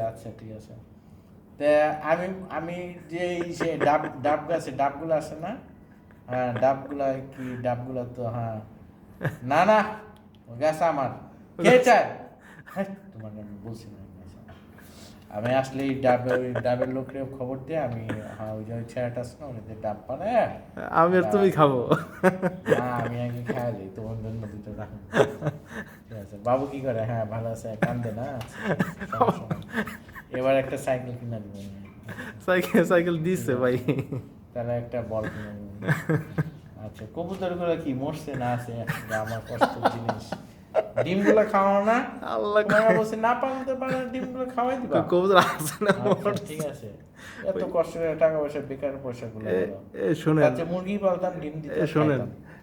আচ্ছা ঠিক আছে। তা আমি আমি যে এই ডাব ডাব গাছে ডাবগুলো আছে না? হ্যাঁ ডাবগুলা কি ডাবগুলা তো হ্যাঁ। না না গাছ আমার। কে চায়? হ্যাঁ, তোমার আমি বলছি না আমি আসলে এই ডাবের ওই ডাবের লোকরে খবর দিয়ে আমি হ্যাঁ ওই যে ছেলেটা আছে না ওদের ডাব বানায়। আমি আর তুমি খাব। না আমি আগে খাওয়া যাই তোমার জন্য দুটো ঠিক আছে বাবু কি করে? হ্যাঁ ভালো আছে কান্দে না? আচ্ছা। এবার একটা সাইকেল কিনে দেবো। সাইকেল সাইকেল দিচ্ছে ভাই। তাহলে একটা বল কিনে আচ্ছা কবুতরগুলো কি মরছে না আছে? আমার কষ্টের জিনিস। ডিমগুলো খাওয়াও না? আল্লাহ বলছে না পালতে পারে ডিমগুলো খাওয়াই দিবা। কবুতর আছে না আচ্ছা, ঠিক আছে। এত কষ্ট করে টাকা পয়সা বেকার পয়সা গুলো এ- শোনেন। আচ্ছা মুরগি পালতাম ডিম এ দিতাম শোনেন।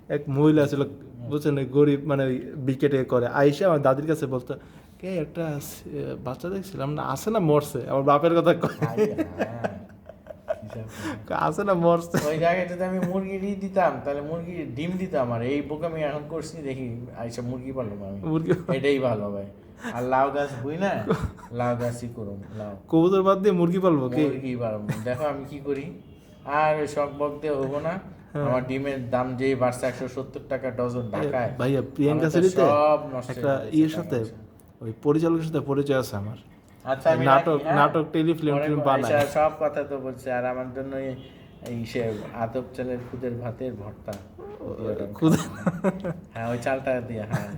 এক মহিলা ছিল বুঝছেন গরিব মানে বিকেটে করে। আইসা আমার দাদির কাছে বলতো কে একটা বাচ্চা দেখছিলাম না আছে না মরছে? আমার বাপের কথা। খাই, হ্যাঁ। আছে না মরছে? ওই জায়গায় যদি আমি মুরগি দিতাম তাহলে মুরগি ডিম দিতাম আর এই বোক আমি এখন করছি দেখি আইসা মুরগি পারলাম আমি। মুরগি এটাই ভালো ভাই। আর লাউ গাছ না? লাউ গাছই করুন লাউ। কবুতর বাদ দিয়ে মুরগি পালবো কি? মুরগি পারব দেখো আমি কি করি। আর ওই শখ বক দিয়ে হব না। হ্যাঁ। আমার ডিমের দাম যেই বাড়ছে একশো সত্তর টাকা ডজন ঢাকায় ভাইয়া প্রিয়াঙ্কা সব নষ্ট একটা ইয়ের সাথে। ওই পরিচালকের সাথে পরিচয় আছে আমার। আচ্ছা নাটক হ্যাঁ? নাটক টেলিফিল্ম ফিল্ম বানায়। সব কথা তো বলছে আর আমার জন্য এই- সে আদব চালের খুদের ভাতের ভর্তা। খুদ হ্যাঁ ওই চালটা দিয়ে হ্যাঁ।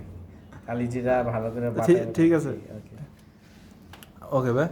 কালি জিরা ভালো করে ঠিক- ঠিক আছে। ওকে। ভাই